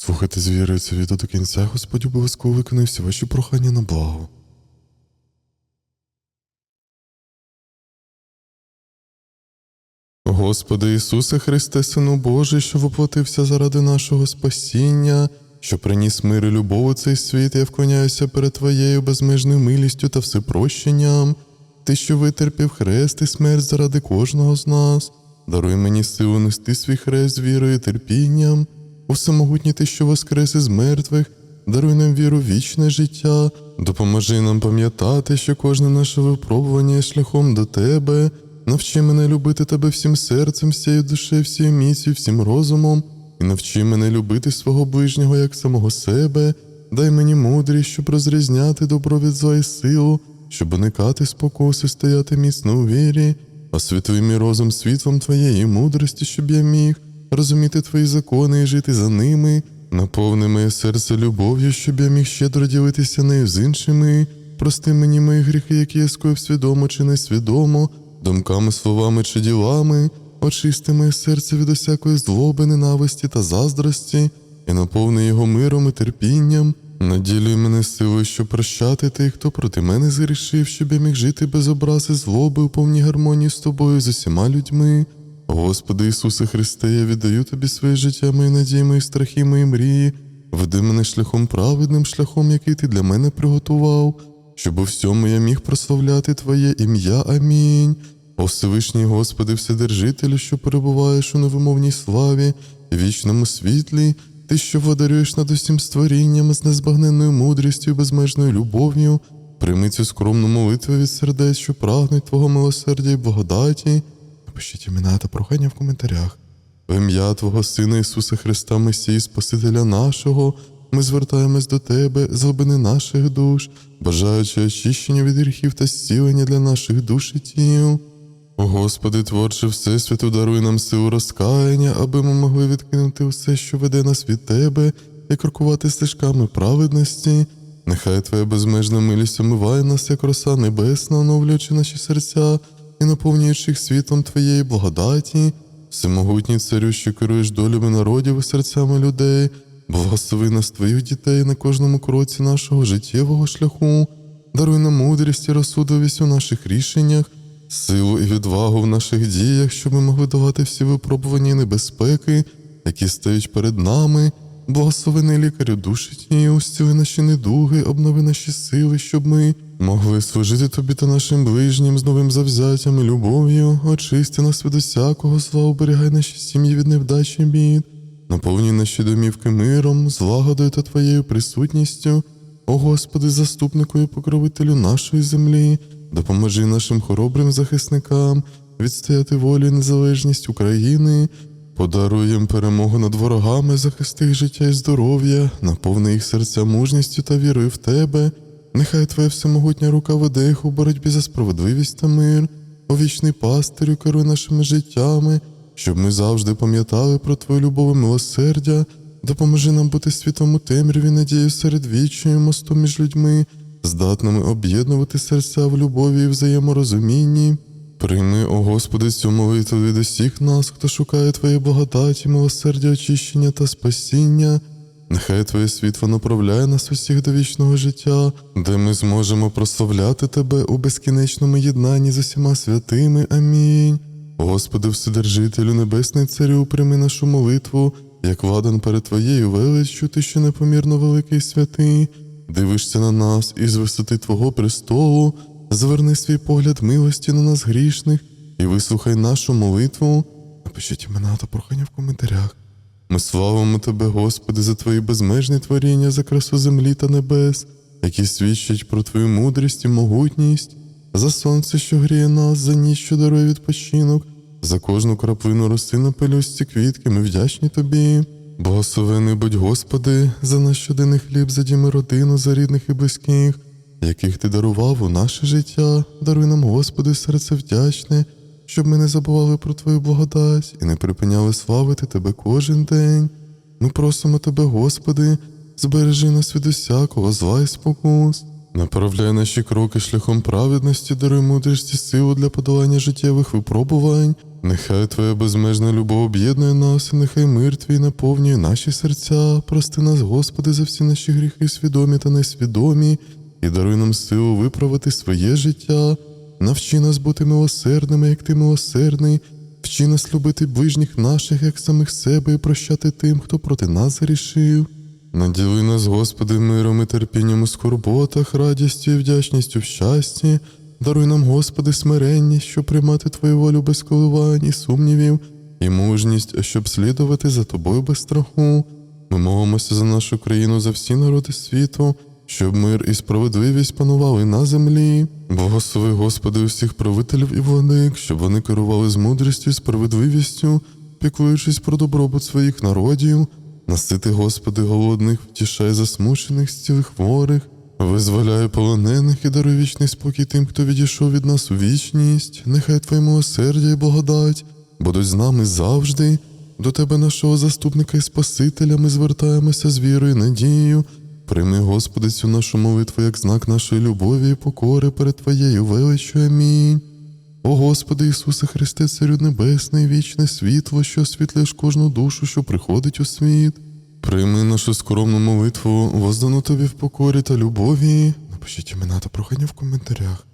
Слухайте з вірою це відео до кінця, Господь обов'язково виконає всі ваші прохання на благо. Господи Ісусе Христе, Сину Божий, що воплотився заради нашого спасіння, що приніс мир і любов у цей світ, я вклоняюся перед Твоєю безмежною милістю та всепрощенням. Ти, що витерпів хрест і смерть заради кожного з нас, даруй мені силу нести свій хрест з вірою і терпінням. Усемогутній ти, що воскрес із мертвих, даруй нам віру в вічне життя, допоможи нам пам'ятати, що кожне наше випробування є шляхом до Тебе. Навчи мене любити тебе всім серцем, всією душею, всією міцю, всім розумом, і навчи мене любити свого ближнього як самого себе. Дай мені мудрість, щоб розрізняти добро від зла і силу, щоб уникати спокуси, стояти міцно у вірі, освітуй мій розум світлом твоєї мудрості, щоб я міг розуміти твої закони і жити за ними. Наповни моє серце любов'ю, щоб я міг щедро ділитися нею з іншими. Прости мені мої гріхи, які я скоїв свідомо чи несвідомо, думками, словами чи ділами, очисти моє серце від усякої злоби, ненависті та заздрості, і наповни його миром і терпінням. Наділюй мене силою, щоб прощати тих, хто проти мене згрішив, щоб я міг жити без образи злоби у повній гармонії з тобою, з усіма людьми. Господи Ісусе Христе, я віддаю Тобі своє життя, мої надії, мої страхи, мої мрії. Веди мене шляхом праведним, шляхом, який ти для мене приготував, щоб у всьому я міг прославляти Твоє ім'я. Амінь. О Всевишній Господи, Вседержителю, що перебуваєш у невимовній славі вічному світлі, Ти, що водарюєш над усім створінням з незбагненною мудрістю і безмежною любов'ю, прийми цю скромну молитву від сердець, що прагнуть Твого милосердя і благодаті. Напишіть імена та прохання в коментарях. В ім'я Твого Сина Ісуса Христа, Месії, Спасителя нашого, ми звертаємось до Тебе з глибини наших душ, бажаючи очищення від гріхів та зцілення для наших душ і тіл. Господи, творче Всесвіту, даруй нам силу розкаяння, аби ми могли відкинути все, що веде нас від Тебе, і крокувати стежками праведності. Нехай Твоя безмежна милість омиває нас, як роса небесна, оновлюючи наші серця і наповнюючи їх світлом Твоєї благодаті. Всемогутній царю, що керуєш долями народів і серцями людей, благослови нас твоїх дітей на кожному кроці нашого життєвого шляху, даруй нам мудрість і розсудливість у наших рішеннях, силу і відвагу в наших діях, щоб ми могли давати всі випробування і небезпеки, які стають перед нами. Благословений лікарю душі тієї, устіли наші недуги, обнови наші сили, щоб ми могли служити тобі та нашим ближнім з новим завзяттям і любов'ю, очисти нас від усякого зла, оберігай наші сім'ї від невдачі і бід, наповнюй наші домівки миром, злагодою та твоєю присутністю. О Господи, заступнику і покровителю нашої землі, допоможи нашим хоробрим захисникам відстояти волю і незалежність України. Подаруй їм перемогу над ворогами, захисти життя і здоров'я, наповни їх серця мужністю та вірою в тебе. Нехай Твоя всемогутня рука веде їх у боротьбі за справедливість та мир, о вічний пастирю, керуй нашими життями, щоб ми завжди пам'ятали про Твою любов і милосердя, допоможи нам бути світом у темряві, надію серед вічою мосту між людьми, здатними об'єднувати серця в любові і взаєморозумінні. Прийми, о Господи, цю молитву від усіх нас, хто шукає Твоєї благодаті, милосердя, очищення та спасіння. Нехай Твоє світло направляє нас усіх до вічного життя, де ми зможемо прославляти Тебе у безкінечному єднанні з усіма святими. Амінь. Господи, Вседержителю, Небесний Царю, прийми нашу молитву, як ладан перед Твоєю величчю, Ти, що непомірно великий святий, дивишся на нас із висоти Твого престолу, зверни свій погляд милості на нас грішних і вислухай нашу молитву. Напишіть імена та прохання в коментарях. Ми славимо Тебе, Господи, за Твої безмежні творіння, за красу землі та небес, які свідчать про Твою мудрість і могутність, за сонце, що гріє нас, за ніч, що дарує відпочинок, за кожну краплину роси на пелюсті квітки, ми вдячні Тобі. Благословений будь Господи, за наш щоденний хліб, за діми родину, за рідних і близьких, яких Ти дарував у наше життя. Даруй нам, Господи, серце вдячне, щоб ми не забували про Твою благодать і не припиняли славити Тебе кожен день. Ми просимо Тебе, Господи, збережи нас від усякого зла і спокус. Направляй наші кроки шляхом праведності, даруй мудрість і силу для подолання життєвих випробувань. Нехай Твоя безмежна любов об'єднує нас, і нехай мир Твій наповнює наші серця. Прости нас, Господи, за всі наші гріхи, свідомі та несвідомі, і даруй нам силу виправити своє життя. Навчи нас бути милосердними, як ти милосердний. Вчи нас любити ближніх наших, як самих себе, і прощати тим, хто проти нас грішив. Наділи нас, Господи, миром і терпінням у скорботах, радістю і вдячністю в щасті. Даруй нам, Господи, смиренність, щоб приймати Твою волю без коливань і сумнівів, і мужність, щоб слідувати за Тобою без страху. Ми молимося за нашу країну, за всі народи світу, щоб мир і справедливість панували на землі. Благослови, Господи, усіх правителів і владик, щоб вони керували з мудрістю і справедливістю, піклуючись про добробут своїх народів. Насити, Господи, голодних, втішай засмучених, зціли хворих, визволяй полонених і даруй вічний спокій тим, хто відійшов від нас у вічність. Нехай Твоє милосердя і благодать будуть з нами завжди. До Тебе, нашого заступника і Спасителя, ми звертаємося з вірою і надією. Прийми, Господи, цю нашу молитву як знак нашої любові і покори перед Твоєю величчю. Амінь. О Господи Ісусе Христе, Царю Небесний, вічне світло, що освітлюєш кожну душу, що приходить у світ. Прийми нашу скромну молитву, воздану тобі в покорі та любові. Напишіть імена та прохання в коментарях.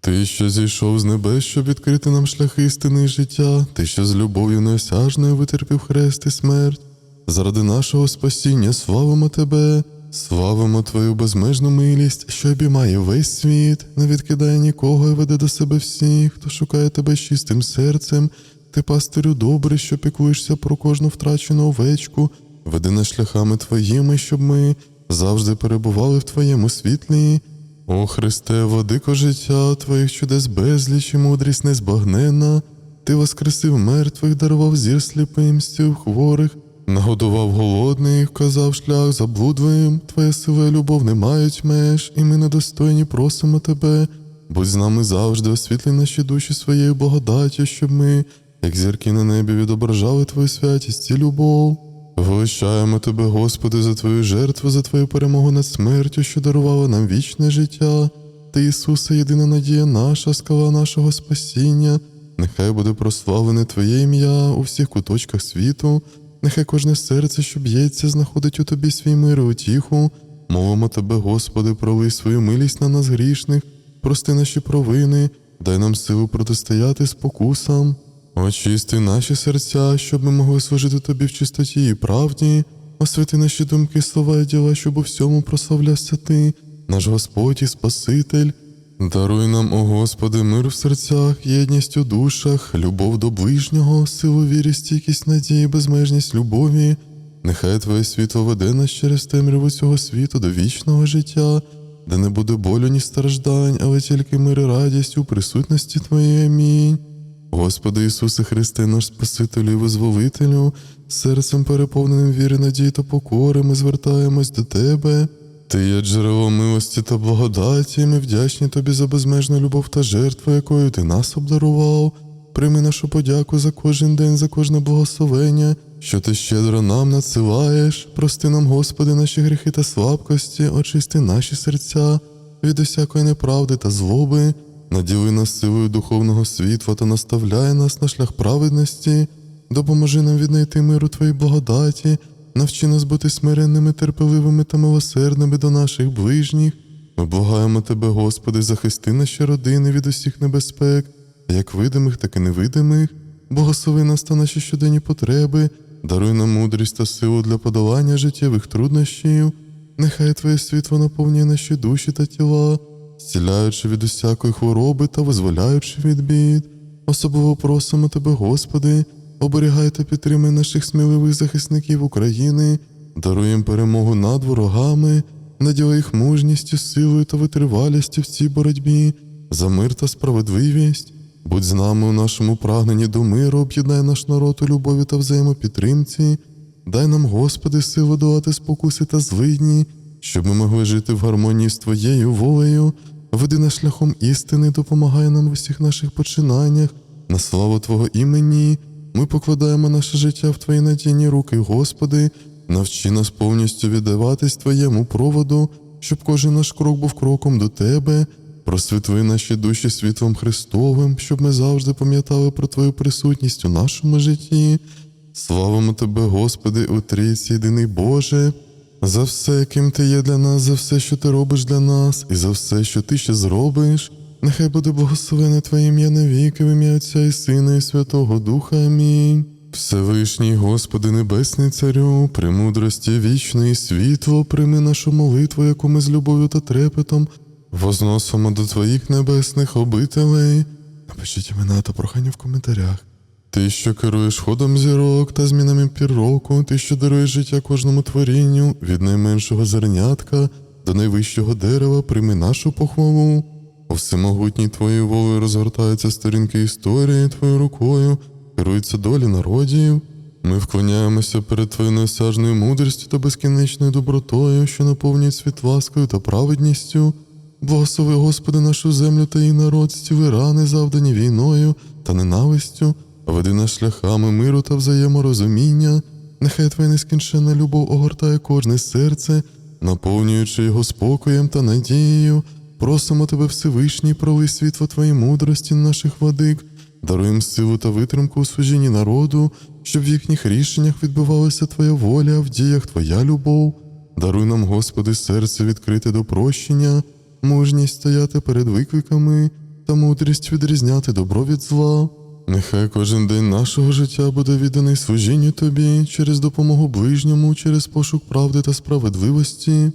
Ти, що зійшов з небес, щоб відкрити нам шляхи істини і життя, ти, що з любов'ю неосяжною витерпів хрест і смерть. Заради нашого спасіння славимо тебе, славимо Твою безмежну милість, що обіймає весь світ, не відкидає нікого і веде до себе всіх, хто шукає тебе з чистим серцем. Ти, пастирю добрий, що піклуєшся про кожну втрачену овечку, веди нас шляхами Твоїми, щоб ми завжди перебували в Твоєму світлі. О Христе, владико життя, Твоїх чудес безліч і мудрість незбагненна. Ти воскресив мертвих, дарував зір сліпим, зцілив хворих, нагодував голодних, вказав шлях заблудливим. Твоя сила любов не мають меж, і ми недостойні просимо Тебе. Будь з нами завжди, освітлі наші душі своєю благодаттю, щоб ми, як зірки на небі, відображали Твою святість і любов. Величаємо Тебе, Господи, за Твою жертву, за Твою перемогу над смертю, що дарувала нам вічне життя. Ти, Ісусе, єдина надія наша, скала нашого спасіння. Нехай буде прославлене Твоє ім'я у всіх куточках світу, нехай кожне серце, що б'ється, знаходить у Тобі свій мир і утіху. Молимо Тебе, Господи, пролий свою милість на нас грішних, прости наші провини, дай нам силу протистояти спокусам. Очисти наші серця, щоб ми могли служити тобі в чистоті і правді, освяти наші думки, слова і діла, щоб у всьому прославлявся ти, наш Господь і Спаситель. Даруй нам, о Господи, мир в серцях, єдність у душах, любов до ближнього, силу вірі, стійкість надії, безмежність любові. Нехай Твоє світло веде нас через темряву цього світу до вічного життя, де не буде болю ні страждань, але тільки мир і радість у присутності Твоєї. Амінь. Господи Ісусе Христе, наш Спасителю і Визволителю, серцем переповненим віри, надії та покори, ми звертаємось до Тебе. Ти є джерело милості та благодаті, і ми вдячні Тобі за безмежну любов та жертву, якою Ти нас обдарував. Прийми нашу подяку за кожен день, за кожне благословення, що ти щедро нам надсилаєш. Прости нам, Господи, наші гріхи та слабкості, очисти наші серця від усякої неправди та злоби. Наділи нас силою духовного світла та наставляй нас на шлях праведності, допоможи нам віднайти миру Твоїй благодаті, навчи нас бути смиренними, терпеливими та милосердними до наших ближніх. Ми благаємо Тебе, Господи, захисти наші родини від усіх небезпек, як видимих, так і невидимих. Благослови нас та наші щоденні потреби, даруй нам мудрість та силу для подолання життєвих труднощів. Нехай Твоє світло наповнює наші душі та тіла зціляючи від усякої хвороби та визволяючи від бід. Особливо просимо Тебе, Господи, оберігай та підтримай наших сміливих захисників України, даруй їм перемогу над ворогами, наділи їх мужністю, силою та витривалістю в цій боротьбі, за мир та справедливість. Будь з нами у нашому прагненні до миру, об'єднай наш народ у любові та взаємопідтримці. Дай нам, Господи, силу долати спокуси та злидні, щоб ми могли жити в гармонії з Твоєю волею. Веди нас шляхом істини, допомагай нам в усіх наших починаннях. На славу Твого імені ми покладаємо наше життя в Твої надійні руки, Господи, навчи нас повністю віддаватись Твоєму проводу, щоб кожен наш крок був кроком до Тебе. Просвітли наші душі світлом Христовим, щоб ми завжди пам'ятали про Твою присутність у нашому житті. Славимо Тебе, Господи, у Трійці, єдиний Боже, за все, ким Ти є для нас, за все, що Ти робиш для нас, і за все, що Ти ще зробиш. Нехай буде благословене Твоє ім'я навіки, в ім'я Отця і Сина, і Святого Духа. Амінь. Всевишній Господи Небесний Царю, премудрості вічної світло, прийми нашу молитву, яку ми з любов'ю та трепетом возносимо до Твоїх небесних обителей. Напишіть імена та прохання в коментарях. Ти, що керуєш ходом зірок та змінами пір року, ти, що даруєш життя кожному творінню, від найменшого зернятка до найвищого дерева, прийми нашу похвалу. У всемогутній твоєю волею розгортаються сторінки історії твоєю рукою, керуються долі народів. Ми вклоняємося перед твоєю неосяжною мудрістю та безкінечною добротою, що наповнює світ ласкою та праведністю. Благослови, Господи, нашу землю та її народ, зціли рани, завдані війною та ненавистю, веди нас шляхами миру та взаєморозуміння. Нехай Твоя нескінченна любов огортає кожне серце, наповнюючи його спокоєм та надією. Просимо тебе, Всевишній, проли світло Твоєї мудрості на наших владик, даруй їм силу та витримку у служінні народу, щоб в їхніх рішеннях відбувалася Твоя воля, в діях Твоя любов. Даруй нам, Господи, серце відкрите до прощення, мужність стояти перед викликами та мудрість відрізняти добро від зла. Нехай кожен день нашого життя буде відданий служінню Тобі через допомогу ближньому, через пошук правди та справедливості.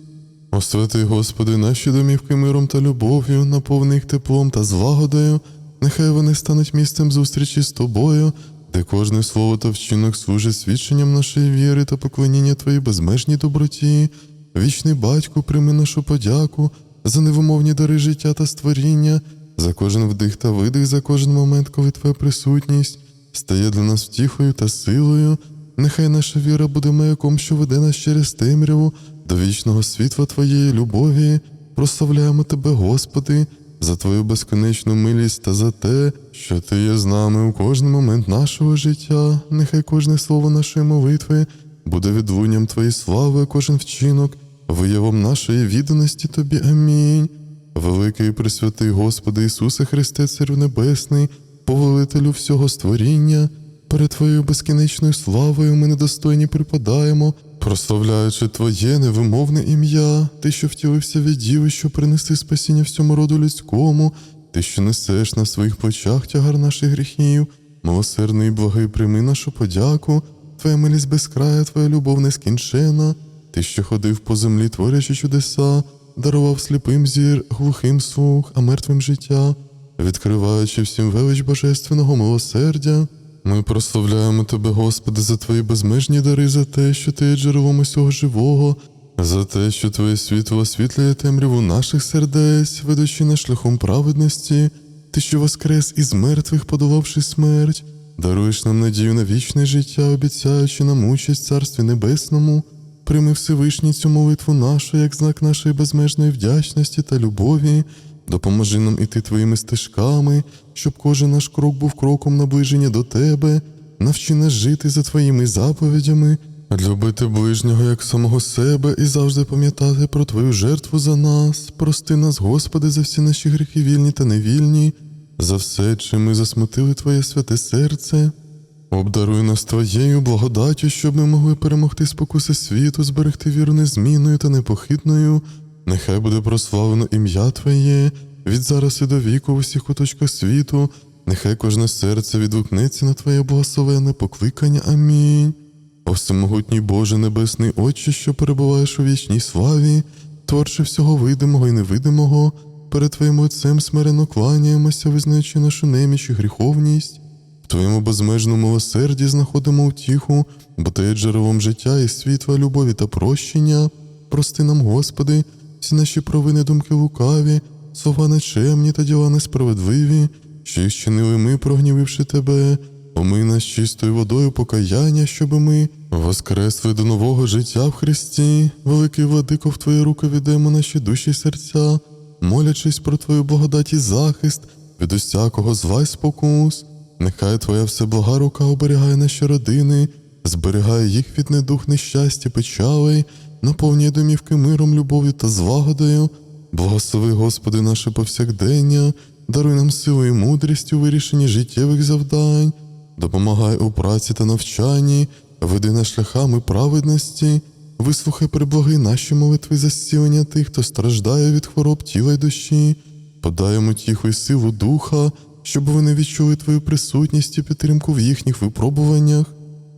Освяти, Господи, наші домівки миром та любов'ю, наповни їх теплом та злагодою, нехай вони стануть місцем зустрічі з тобою, де кожне слово та вчинок служить свідченням нашої віри та поклоніння Твоїй безмежній доброті. Вічний батьку, прийми нашу подяку за невимовні дари життя та створіння, за кожен вдих та видих, за кожен момент, коли Твоя присутність стає для нас втіхою та силою. Нехай наша віра буде маяком, що веде нас через темряву до вічного світла Твоєї любові. Прославляємо Тебе, Господи, за Твою безконечну милість та за те, що Ти є з нами у кожний момент нашого життя. Нехай кожне слово нашої молитви буде відлунням Твоєї слави, кожен вчинок, виявом нашої відданості Тобі. Амінь. Великий пресвятий Господи Ісусе Христе, Царю Небесний, повелителю всього створіння, перед Твоєю безкінечною славою ми недостойні припадаємо, прославляючи Твоє невимовне ім'я, Ти, що втілився від діви, що принеси спасіння всьому роду людському, Ти, що несеш на своїх плечах тягар наших гріхів, милосердний і благий прийми нашу подяку, Твоя милість безкрая, Твоя любов нескінчена, Ти, що ходив по землі, творячи чудеса, дарував сліпим зір, глухим слух, а мертвим життя, відкриваючи всім велич божественного милосердя. Ми прославляємо Тебе, Господи, за Твої безмежні дари, за те, що Ти є джерелом усього живого, за те, що Твоє світло освітлює темряву наших сердець, ведучи нас шляхом праведності, Ти, що воскрес із мертвих, подолавши смерть, даруєш нам надію на вічне життя, обіцяючи нам участь в Царстві Небесному. Прийми Всевишній цю молитву нашу, як знак нашої безмежної вдячності та любові. Допоможи нам іти твоїми стежками, щоб кожен наш крок був кроком наближення до тебе. Навчи нас жити за твоїми заповідями, любити ближнього як самого себе і завжди пам'ятати про твою жертву за нас. Прости нас, Господи, за всі наші гріхи вільні та невільні, за все, чим ми засмутили Твоє святе серце. Обдаруй нас Твоєю благодаттю, щоб ми могли перемогти спокуси світу, зберегти віру незмінною та непохитною. Нехай буде прославлено ім'я Твоє від зараз і до віку в усіх куточках світу. Нехай кожне серце відгукнеться на Твоє благословенне покликання. Амінь. О всемогутній Боже Небесний Отче, що перебуваєш у вічній славі, творче всього видимого і невидимого, перед Твоїм Отцем смирено кланяємося, визнаючи нашу неміч і гріховність. В Твоєму безмежному милосерді знаходимо утіху, бо Ти є джерелом життя і світла, любові та прощення. Прости нам, Господи, всі наші провини, думки лукаві, слова нечемні та діла несправедливі, що їх чинили ми, прогнівивши Тебе. Омий нас чистою водою покаяння, щоби ми воскресли до нового життя в Христі. Великий владико, в Твої руки віддаємо наші душі й серця, молячись про Твою благодать і захист від усякого зла й спокус. Нехай Твоя всеблага рука оберігає наші родини, зберігає їх від недух нещастя, печалей. Наповнює домівки миром, любов'ю та злагодою. Благослови, Господи, наше повсякдення, даруй нам силу і мудрість у вирішенні життєвих завдань, допомагай у праці та навчанні, веди нас шляхами праведності, вислухай приблаги наші молитви за зцілення тих, хто страждає від хвороб тіла й душі, подай йому тіху й силу духа, щоб вони відчули Твою присутність і підтримку в їхніх випробуваннях.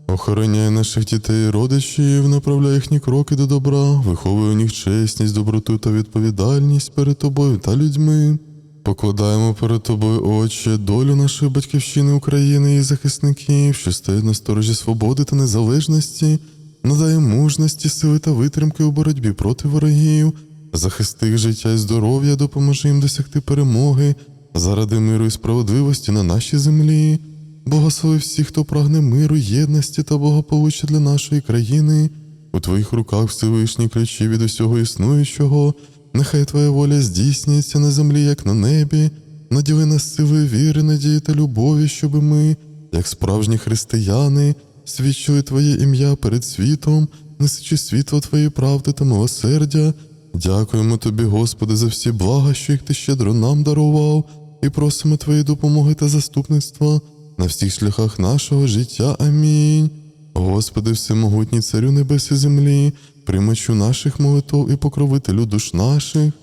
Охороняй наших дітей і родичів, направляй їхні кроки до добра, виховуй у них чесність, доброту та відповідальність перед тобою та людьми. Покладаємо перед тобою, Отче, долю нашої батьківщини України і захисників, що стоять на сторожі свободи та незалежності, надай мужності, сили та витримки у боротьбі проти ворогів, захисти їх життя і здоров'я, допоможи їм досягти перемоги заради миру і справедливості на нашій землі. Благослови всіх, хто прагне миру, єдності та благополуччя для нашої країни. У твоїх руках Всевишні ключі від усього існуючого. Нехай твоя воля здійснюється на землі, як на небі. Наділи нас силою віри, надії та любові, щоб ми, як справжні християни, свідчили Твоє ім'я перед світом, несучи світло Твоєї правди та милосердя. Дякуємо Тобі, Господи, за всі блага, що їх Ти щедро нам дарував, і просимо Твоєї допомоги та заступництва на всіх шляхах нашого життя. Амінь. Господи, всемогутній царю небес і землі, примачу наших молитов і покровителю душ наших.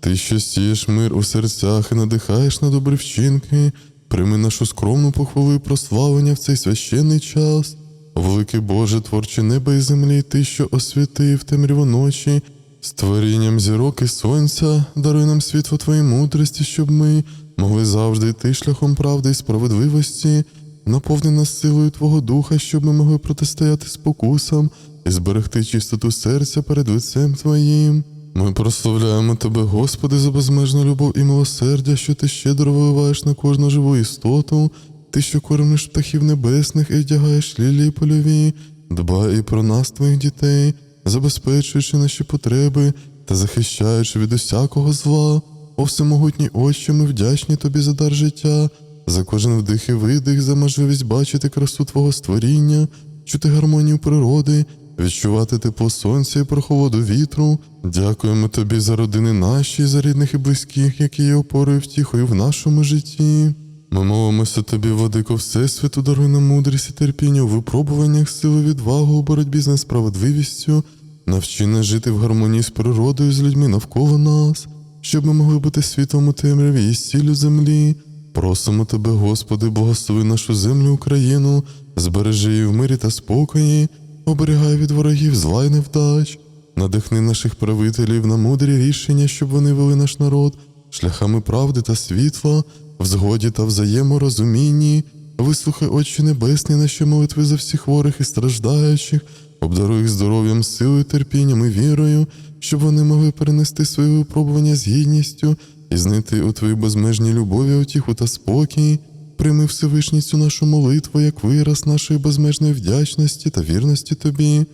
Ти, що сієш мир у серцях і надихаєш на добрі вчинки, прийми нашу скромну похвалу і прославлення в цей священний час. Великий Боже, творче неба і землі, Ти, що освятив темряву ночі, створінням зірок і сонця, даруй нам світло Твоєї мудрості, щоб ми могли завжди йти шляхом правди і справедливості, наповни нас силою Твого Духа, щоб ми могли протистояти спокусам і зберегти чистоту серця перед лицем Твоїм. Ми прославляємо Тебе, Господи, за безмежну любов і милосердя, що Ти щедро виливаєш на кожну живу істоту, Ти, що кормиш птахів небесних і вдягаєш лілії польові, дбай і про нас, Твоїх дітей, забезпечуючи наші потреби та захищаючи від усякого зла. О всемогутній Отче, ми вдячні Тобі за дар життя, за кожен вдих і видих, за можливість бачити красу Твого створіння, чути гармонію природи, відчувати тепло сонця і прохолоду вітру. Дякуємо Тобі за родини наші, за рідних і близьких, які є опорою втіхою в нашому житті. Ми молимося Тобі, Владико Всесвіту, даруй нам мудрість і терпіння у випробуваннях, сили відвагу у боротьбі з несправедливістю, навчи нас жити в гармонії з природою, з людьми навколо нас, щоб ми могли бути світлом у темряві і сіллю землі. Просимо Тебе, Господи, благослови нашу землю Україну, збережи її в мирі та спокої, оберігай від ворогів зла й невдач, надихни наших правителів на мудрі рішення, щоб вони вели наш народ шляхами правди та світла, в згоді та взаєморозумінні. Вислухай, Отче Небесний, наші молитви за всіх хворих і страждаючих, обдаруй їх здоров'ям, силою, терпінням і вірою, щоб вони могли перенести свої випробування з гідністю і знайти у Твоїй безмежній любові утіху та спокій. Прийми Всевишній цю нашу молитву як вираз нашої безмежної вдячності та вірності Тобі.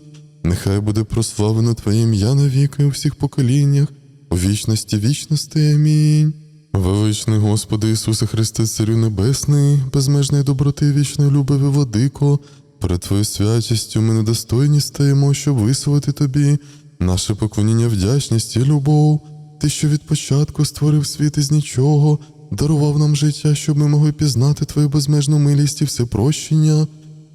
Нехай буде прославлено Твоє ім'я навіки у всіх поколіннях, у вічності вічності. Амінь. Величний Господи Ісусе Христе, Царю Небесний, безмежної доброти, вічної любові, Владико, перед Твоєю святістю ми недостойні стаємо, щоб висловити Тобі наше поклоніння вдячність і любов. Ти, що від початку створив світ із нічого, дарував нам життя, щоб ми могли пізнати Твою безмежну милість і всепрощення.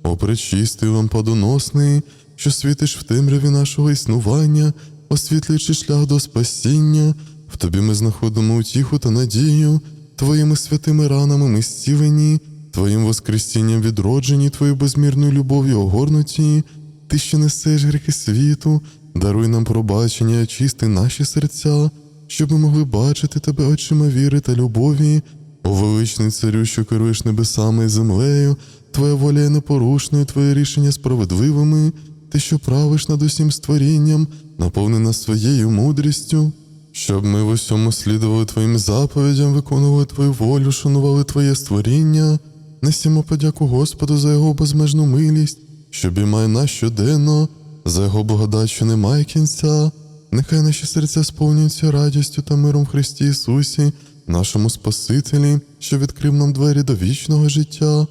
О, пречистий лампадоносний, що світиш в темряві нашого існування, освітлюючи шлях до спасіння, в тобі ми знаходимо утіху та надію, Твоїми святими ранами ми зцілені, Твоїм воскресінням відроджені, Твоєю безмірною любов'ю огорнуті, Ти, що несеш гріхи світу, даруй нам пробачення, і очисти наші серця, щоб ми могли бачити Тебе очима віри та любові. О величний царю, що керуєш небесами і землею, Твоя воля є непорушною, Твоє рішення справедливими, Ти, що правиш над усім створінням, наповнена своєю мудрістю, щоб ми в усьому слідували Твоїм заповідям, виконували Твою волю, шанували Твоє створіння, несімо подяку Господу за Його безмежну милість, що обіймає нас щоденно, за Його благодать, що не кінця. Нехай наші серця сповнюються радістю та миром в Христі Ісусі, нашому Спасителі, що відкрив нам двері до вічного життя.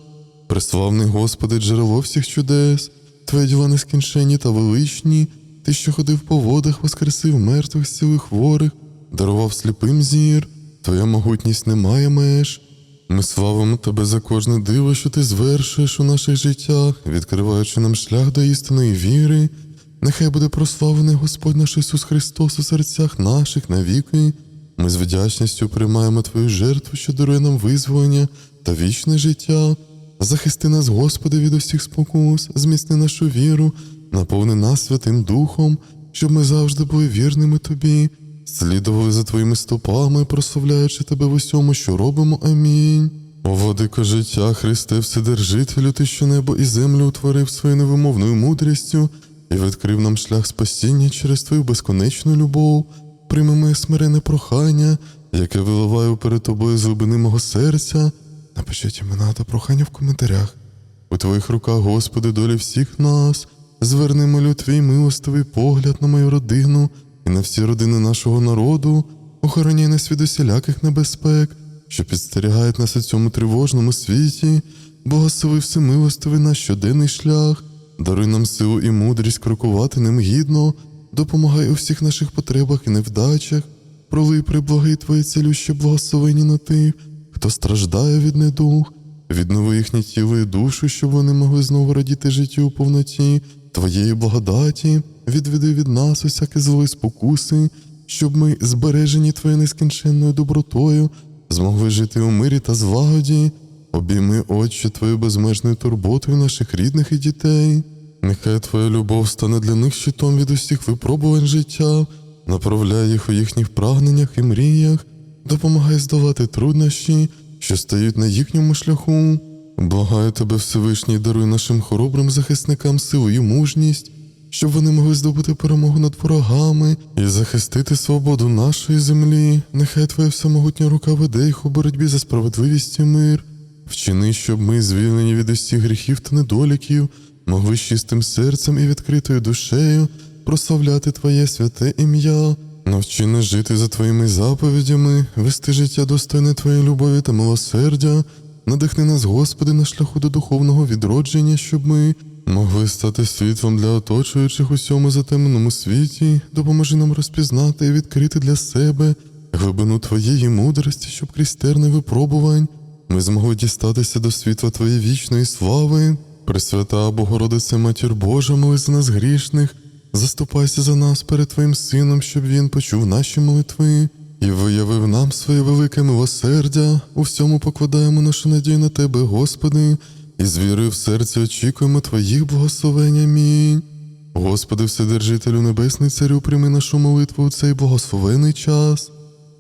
Преславний Господи, джерело всіх чудес, Твої діла нескінченні та величні, ти, що ходив по водах, воскресив мертвих, зцілив хворих, дарував сліпим зір, твоя могутність не має меж. Ми славимо тебе за кожне диво, що ти звершуєш у наших життях, відкриваючи нам шлях до істинної віри. Нехай буде прославлений Господь наш Ісус Христос у серцях наших навіки. Ми з вдячністю приймаємо Твою жертву, що дарує нам визволення та вічне життя. Захисти нас, Господи, від усіх спокус, зміцни нашу віру, наповни нас Святим Духом, щоб ми завжди були вірними Тобі, слідували за Твоїми стопами, прославляючи Тебе в усьому, що робимо. Амінь. О, владико життя, Христе, Вседержителю, Ти, що небо і землю утворив своєю невимовною мудрістю і відкрив нам шлях спасіння через Твою безконечну любов, прийми моє смирене прохання, яке виливаю перед тобою з глибини мого серця. Напишіть імена та прохання в коментарях. У Твоїх руках, Господи, долі всіх нас. Зверни молю Твій милостивий погляд на мою родину і на всі родини нашого народу, охороняй нас від усіляких небезпек, що підстерігають нас у цьому тривожному світі, благослови всемилостивий наш щоденний шлях, даруй нам силу і мудрість крокувати ним гідно, допомагай у всіх наших потребах і невдачах, пролий приблаги Твої цілющі благословені на тих, хто страждає від недуг, віднови їхнє тіло і душу, щоб вони могли знову радіти життю у повноті Твоєї благодаті, відведи від нас усякі злої спокуси, щоб ми, збережені Твоєю нескінченною добротою, змогли жити у мирі та злагоді, обійми, Отче, Твою безмежною турботою наших рідних і дітей. Нехай Твоя любов стане для них щитом від усіх випробувань життя, направляй їх у їхніх прагненнях і мріях, допомагай здолати труднощі, що стають на їхньому шляху. Благаю тебе, Всевишній, даруй нашим хоробрим захисникам силу і мужність, щоб вони могли здобути перемогу над ворогами і захистити свободу нашої землі. Нехай твоя всемогутня рука веде їх у боротьбі за справедливість і мир. Вчини, щоб ми, звільнені від усіх гріхів та недоліків, могли з чистим серцем і відкритою душею прославляти Твоє святе ім'я. Навчи нас жити за Твоїми заповідями, вести життя достойне Твоєї любові та милосердя. Надихни нас, Господи, на шляху до духовного відродження, щоб ми могли стати світлом для оточуючих усьому затемненому світі, допоможи нам розпізнати і відкрити для себе глибину Твоєї мудрості, щоб крізь терни випробувань ми змогли дістатися до світла Твоєї вічної слави. Пресвята Богородице, Матір Божа, моли за нас грішних, заступайся за нас перед Твоїм Сином, щоб Він почув наші молитви і виявив нам своє велике милосердя. У всьому покладаємо нашу надію на Тебе, Господи, і з вірою в серці очікуємо Твоїх благословень. Амінь. Господи, Вседержителю Небесний Царю, прийми нашу молитву у цей благословений час.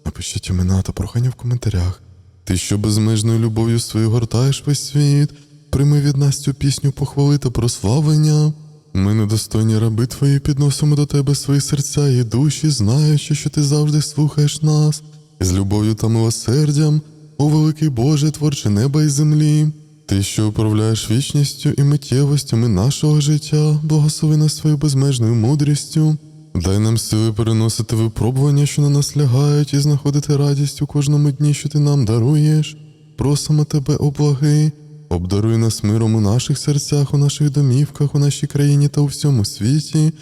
Напишіть імена та прохання в коментарях. Ти, що безмежною любов'ю свою гортаєш весь світ, прийми від нас цю пісню похвали та прославлення. Ми, недостойні раби твої, підносимо до тебе свої серця і душі, знаючи, що ти завжди слухаєш нас, з любов'ю та милосердям, о великий Боже, творче неба і землі. Ти, що управляєш вічністю і миттєвостями нашого життя, благослови нас своєю безмежною мудрістю. Дай нам сили переносити випробування, що на нас лягають, і знаходити радість у кожному дні, що ти нам даруєш. Просимо тебе, о благи, обдаруй нас миром у наших серцях, у наших домівках, у нашій країні та у всьому світі.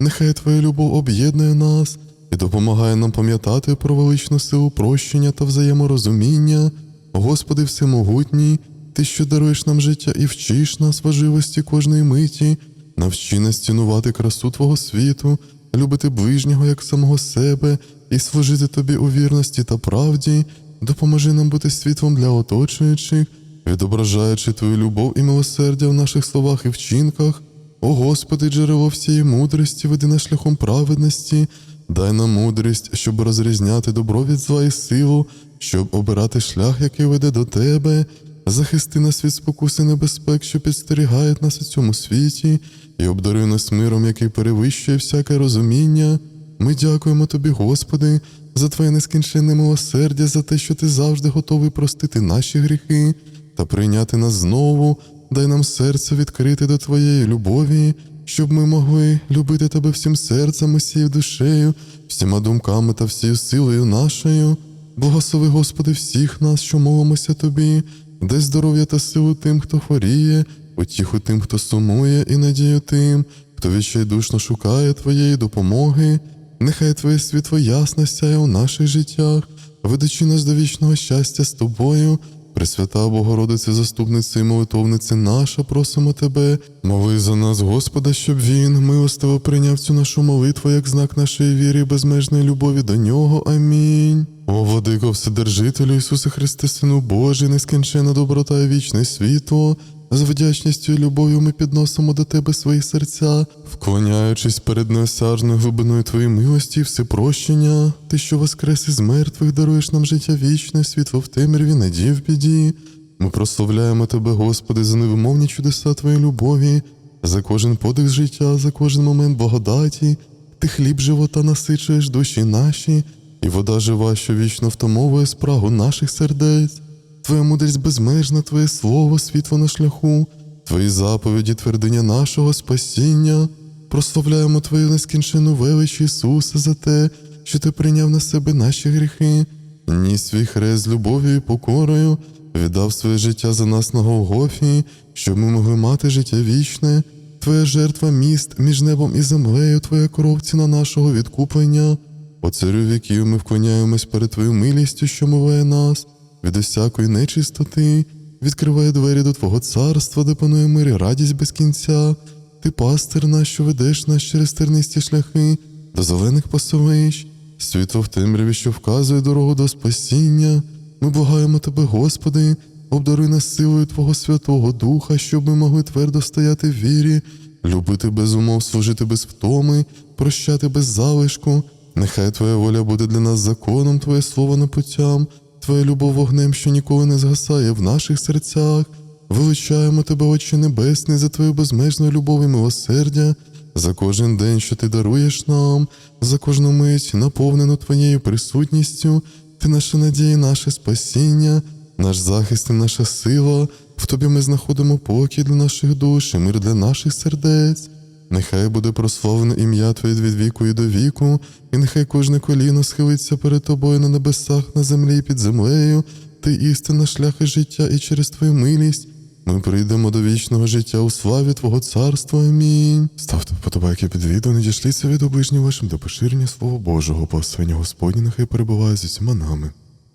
Нехай Твоя любов об'єднує нас і допомагає нам пам'ятати про величну силу прощення та взаєморозуміння. Господи Всемогутній, Ти, що даруєш нам життя і вчиш нас важливості кожної миті, навчи нас цінувати красу Твого світу, любити ближнього як самого себе і служити Тобі у вірності та правді, допоможи нам бути світлом для оточуючих, відображаючи Твою любов і милосердя в наших словах і вчинках. О Господи, джерело всієї мудрості, веди нас шляхом праведності, дай нам мудрість, щоб розрізняти добро від зла і силу, щоб обирати шлях, який веде до Тебе, захисти нас від спокуси небезпек, що підстерігають нас у цьому світі, і обдаруй нас миром, який перевищує всяке розуміння. Ми дякуємо Тобі, Господи, за Твоє нескінченне милосердя, за те, що Ти завжди готовий простити наші гріхи та прийняти нас знову. Дай нам серце відкрити до Твоєї любові, щоб ми могли любити Тебе всім серцем, усією душею, всіма думками та всією силою нашою. Благослови, Господи, всіх нас, що молимося Тобі, дай здоров'я та силу тим, хто хворіє, утіху тим, хто сумує, і надію тим, хто відчайдушно шукає Твоєї допомоги. Нехай Твоє світло ясно сяє у наших життях, ведучи нас до вічного щастя з тобою. Пресвята Богородице, заступниця і молитовниця наша, просимо Тебе, мови за нас, Господа, щоб Він милостиво прийняв цю нашу молитву як знак нашої віри безмежної любові до Нього. Амінь. О, Владико, Вседержителю Ісусе Христе, Сину Божий, нескінчена доброта і вічне світло. З вдячністю і любов'ю ми підносимо до Тебе свої серця, вклоняючись перед неосяжною глибиною Твоєї милості і всепрощення, Ти, що воскрес із мертвих, даруєш нам життя вічне, світло в темряві, надії в біді. Ми прославляємо Тебе, Господи, за невимовні чудеса Твоєї любові, за кожен подих життя, за кожен момент благодаті. Ти хліб живота насичуєш душі наші, і вода жива, що вічно втомовує спрагу наших сердець. Твоя мудрість безмежна, Твоє слово, світло на шляху, Твої заповіді, твердиня нашого спасіння. Прославляємо Твою нескінчену велич Ісуса за те, що Ти прийняв на себе наші гріхи, ніс свій хрест з любов'ю і покорою, віддав своє життя за нас на Голгофі, щоб ми могли мати життя вічне. Твоя жертва міст між небом і землею, Твоя кров ціна нашого відкуплення. О царю віків ми вклоняємось перед Твоєю милістю, що моває нас, від усякої нечистоти, відкриває двері до Твого царства, де панує мир і радість без кінця. Ти пастир наш, що ведеш нас через тернисті шляхи, до зелених пасовищ, світло в темряві, що вказує дорогу до спасіння. Ми благаємо Тебе, Господи, обдаруй нас силою Твого Святого Духа, щоб ми могли твердо стояти в вірі, любити без умов, служити без втоми, прощати без залишку. Нехай Твоя воля буде для нас законом, Твоє слово не путям, Твоя любов вогнем, що ніколи не згасає в наших серцях. Величаємо Тебе, Отче Небесний, за Твою безмежну любов і милосердя, за кожен день, що Ти даруєш нам, за кожну мить, наповнену Твоєю присутністю, Ти наша надія, наше спасіння, наш захист і наша сила. В Тобі ми знаходимо покій для наших душ і мир для наших сердець. Нехай буде прославлене ім'я Твоє від віку і до віку, і нехай кожне коліно схилиться перед Тобою на небесах, на землі і під землею. Ти істина, шлях і життя, і через Твою милість ми прийдемо до вічного життя у славі Твого царства. Амінь. Ставте вподобайки під відео, не дішліться від оближніх вашим до поширення Слова Божого, благословення Господні, нехай перебуває з усіма нами.